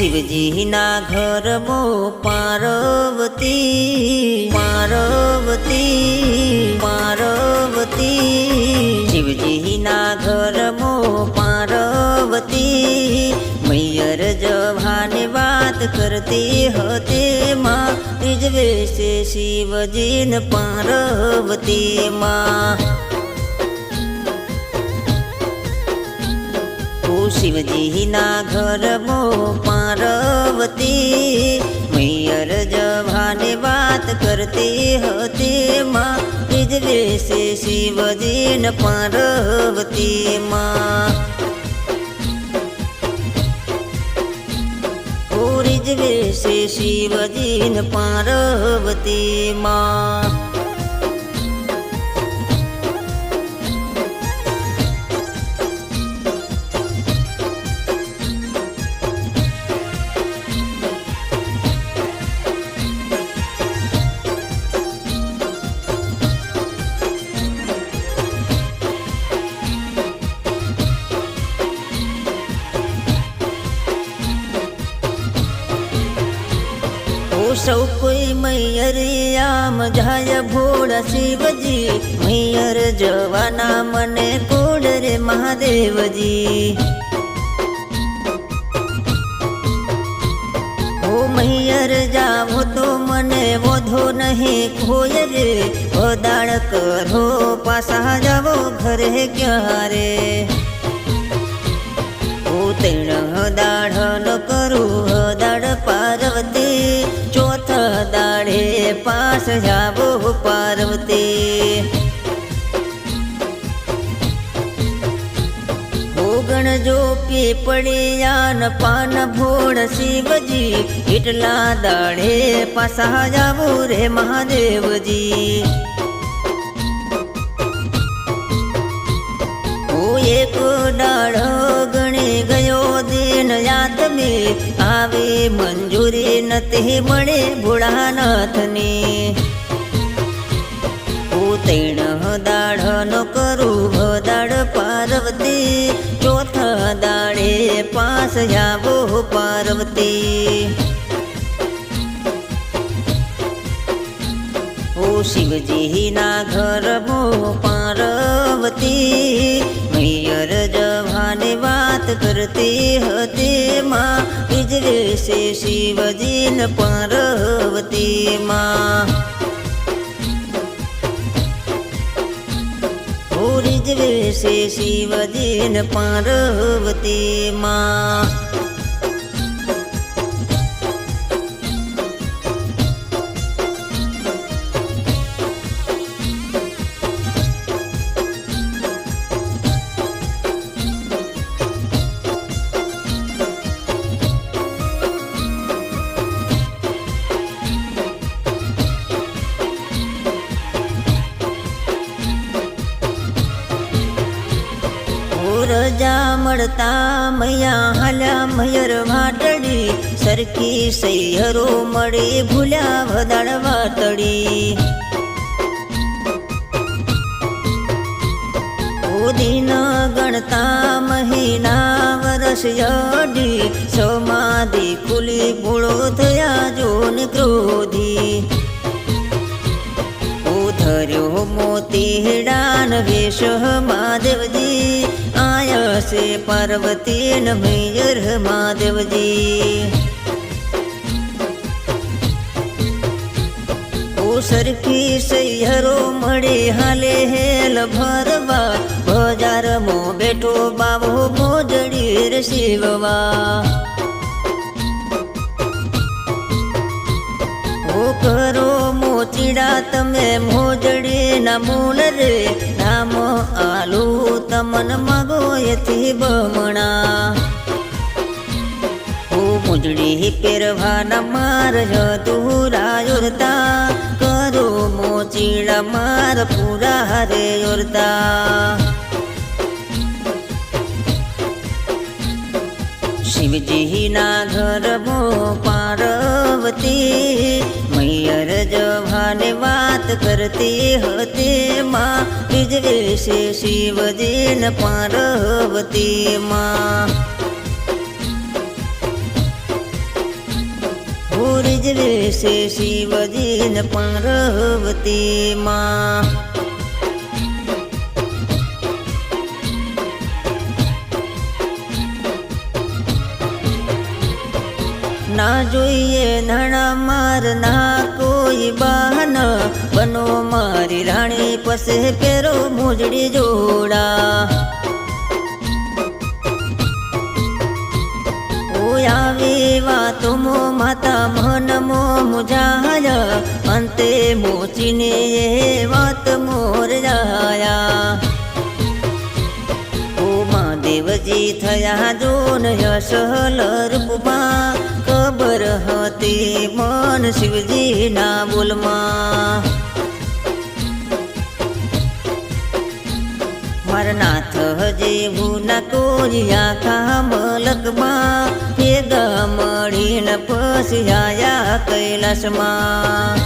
શિવજીના ઘરમો પાર્વતી પાર્વતી પાર્વતી. શિવજીના ઘરમો પાર્વતી, મૈયર જવાની વાત કરતી હતી માં. રીજવે છે શિવજીન પાર્વતી માં. શિવજીના ઘરમાં પાર્વતી મૈયર જવાની વાત કરતી હતી માં રીજવે છે શિવજીન પાર્વતી માં ઓ રીજવે છે શિવજીન પાર્વતી માં સૌ કોઈ મૈયરિયામ જાય ભોળા શિવજી. મૈયર જવાના મને કોડ રે મહાદેવજી. ઓ મૈયર જાવો તો મને વધો નહીં ખોય રે. વદાળ કરો, પાસા જાવો ઘરે ક્યારે? હું તેણ દાઢ ન કરું પાસ જાવો પાર્વતી. ઓગણ જો પીપળિયાન પાન ભોળ શિવજી, એટલા દાડે પાસા જાવો રે મહાદેવજી. એક દાડો યાતમે આવે મંજૂરી નથી મળે ભોળાનાથને. તેણ દાડ ન કરું ભદાડ પાર્વતી. ચોથા દાડે પાસ જાવો પાર્વતી. ઓ ઘર મો પાર્વતી. વાત કરતી હતી માં. રીજવે છે શિવજીન પાર્વતી માં. રીજવે છે શિવજીન પાર્વતી માં. મળતા મૈયા હાલ્યા મયર વાટડી, સરખી સૈયરો મળી ભૂલ્યા વદાળ વાતડી. દિન ગણતા મહિના વરસ યડી, સમાધિ ખુલી ભૂળો થયા જોન ક્રોધી. ઉધર્યો મોતી હેડાન વેશ મહાદેવજી છે પાર્વતી ન મૈયર મહાદેવજી. સરખી સૈયરો મળી હાલે હેલ ભરવા મો બેઠો બાબો ભોજડી રે શિવવા કરો મોચીડા તમે મોજડી ના મૂળ રે. આલુ તમન મગોયથી બમણા ઓ મુજડી પહેરવાના માર તુરા યોરતા કરો મોચીડા માર પૂરા હરે યોરતા. શિવજીના મો પાર્વતી. મૈયર જવાને વાત કરતી હતી માં. બીજ વિશે શિવજીને પાર્વતી માં. ભૂરિજ વિશે શિવજીને પાર્વતી માં. ના જોઈએ નાણા માર, ના કોઈ બહાન. બનો મારી રાણી, પસે પેરો મોજડી જોડા. આવી વાતો મો માતા મન મો મુજાય. અંતે મોચીને એ વાત મોર જાયા. ઓ મહાદેવજી થયા જોન યશલ રૂપમાં ખબર હતી મન શિવજીના બોલમાં. મારા નાથ જેવું ના કોઈ આખા મલકમાં ભેગા મળીને પછી આયા કૈલાસમાં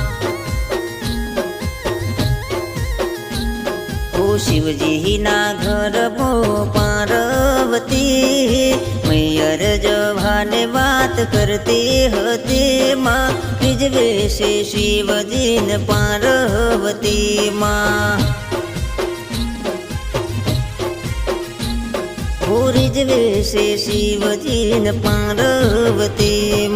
શિવજીના ઘર મો પાર્વતી, મૈયર જવાને વાત કરતી હતી માં. રીજવે છે શિવજીને પાર્વતી માં. રીજવે છે શિવજીને પાર્વતી